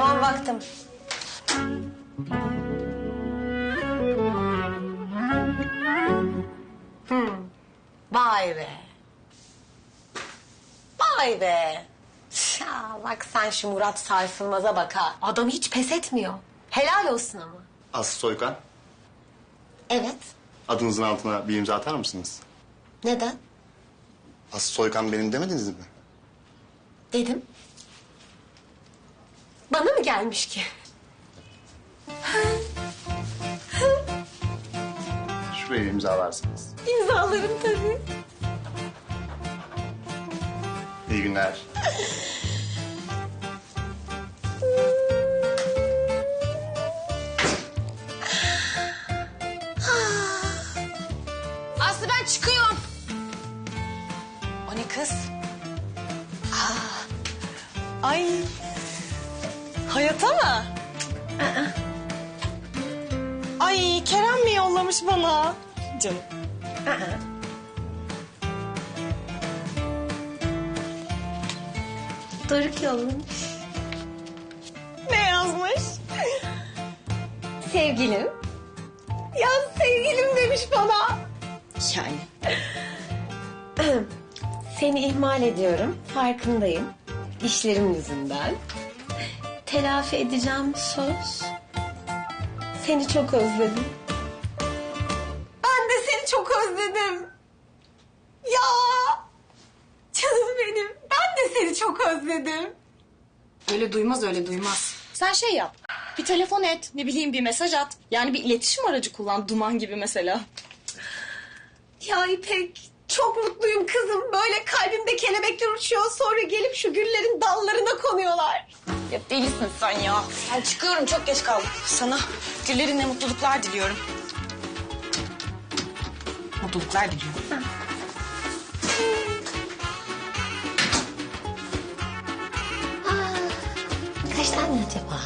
Tamam baktım. Hmm. Vay be. Vay be. Ya bak sen şu Murat Sarsılmaz'a bak ha. Adam hiç pes etmiyor. Helal olsun ama. Aslı Soykan, Evet. adınızın altına bir imza atar mısınız? Neden? Aslı Soykan benim demediniz mi? Dedim. Bana mı gelmiş ki? Şuraya imzalarsınız. İmzalarım tabii. İyi günler. Aslı ben çıkıyorum. O ne kız? Ay. Hayata mı? Ay Kerem mi yollamış bana? Canım. Doruk yollamış. Ne yazmış? Sevgilim. Ya sevgilim demiş bana. Yani. Seni ihmal ediyorum. Farkındayım. İşlerim yüzünden. Telafi edeceğim söz. Seni çok özledim. Ben de seni çok özledim. Ya. Canım benim. Ben de seni çok özledim. Öyle duymaz öyle duymaz. Sen şey yap. Bir telefon et. Ne bileyim bir mesaj at. Yani bir iletişim aracı kullan. Duman gibi mesela. Ya İpek çok mutluyum kızım. Böyle kalbimde kelebekler uçuyor. Sonra gelip şu güllerin dallarına konuyorlar. Ya delisin sen ya. Ben çıkıyorum çok geç kaldım. Sana güllerinle mutluluklar diliyorum. Mutluluklar diliyorum. Kaç tane acaba?